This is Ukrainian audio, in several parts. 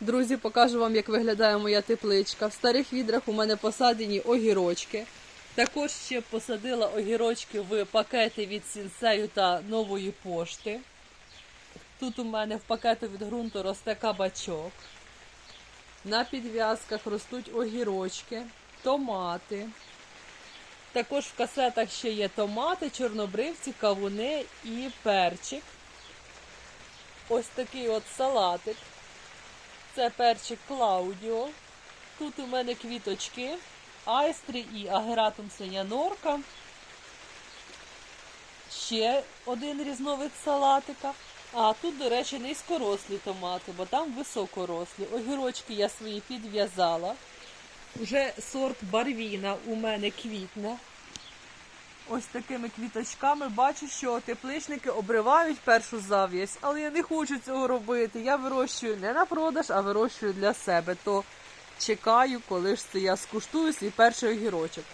Друзі, покажу вам, як виглядає моя тепличка. В старих відрах у мене посадені огірочки. Також ще посадила огірочки в пакети від сінсею та нової пошти. Тут у мене в пакету від ґрунту росте кабачок. На підв'язках ростуть огірочки, томати. Також в касетах ще є томати, чорнобривці, кавуни і перчик. Ось такий от салатик. Це перчик Клаудіо. Тут у мене квіточки, айстри і агератум синянорка. Ще один різновид салатика. А тут, до речі, низькорослі томати, бо там високорослі. Огірочки я свої підв'язала. Вже сорт барвіна у мене квітне. Ось такими квіточками бачу, що тепличники обривають першу зав'язь, але я не хочу цього робити. Я вирощую не на продаж, а вирощую для себе. То чекаю, коли ж це я скуштую свій перший огірочок.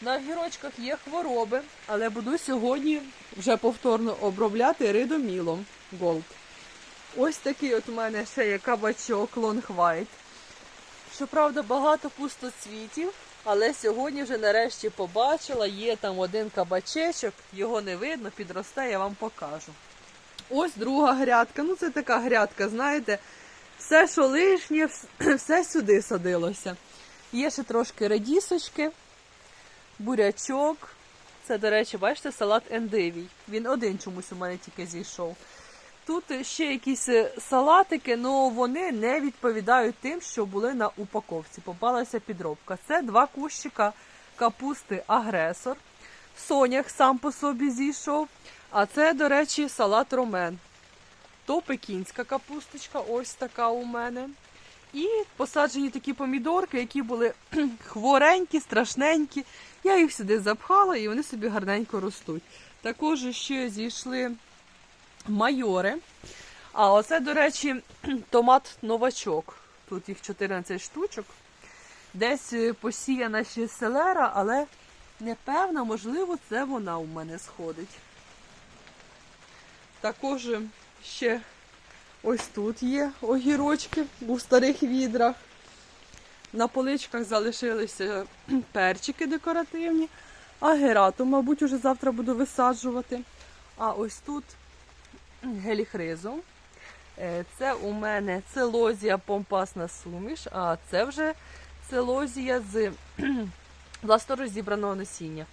На огірочках є хвороби, але буду сьогодні вже повторно обробляти ридомілом Gold. Ось такий от у мене ще є кабачок Long White. Щоправда, багато пустоцвітів, але сьогодні вже нарешті побачила, є там один кабачечок, його не видно, підросте, я вам покажу. Ось друга грядка. Ну, це така грядка, знаєте, все, що лишнє, все сюди садилося. Є ще трошки редісочки, бурячок. Це, до речі, бачите, салат ендивій. Він один чомусь у мене тільки зійшов. Тут ще якісь е, салатики, але вони не відповідають тим, що були на упаковці. Попалася підробка. Це два кущика капусти агресор. Сонях сам по собі зійшов. А це, до речі, салат ромен. То пекінська капусточка, ось така у мене. І посаджені такі помідорки, які були хворенькі, страшненькі. Я їх сюди запхала і вони собі гарненько ростуть. Також ще зійшли майори. А оце, до речі, томат новачок. Тут їх 14 штучок. Десь е, посіяна ще селера, але непевна, можливо, це вона у мене сходить. Також ще ось тут є огірочки у старих відрах. На поличках залишилися перчики декоративні, а герату, мабуть, уже завтра буду висаджувати. А ось тут геліхризу. Е, Це у мене целозія помпасна суміш, а це вже целозія з власноруч зібраного насіння.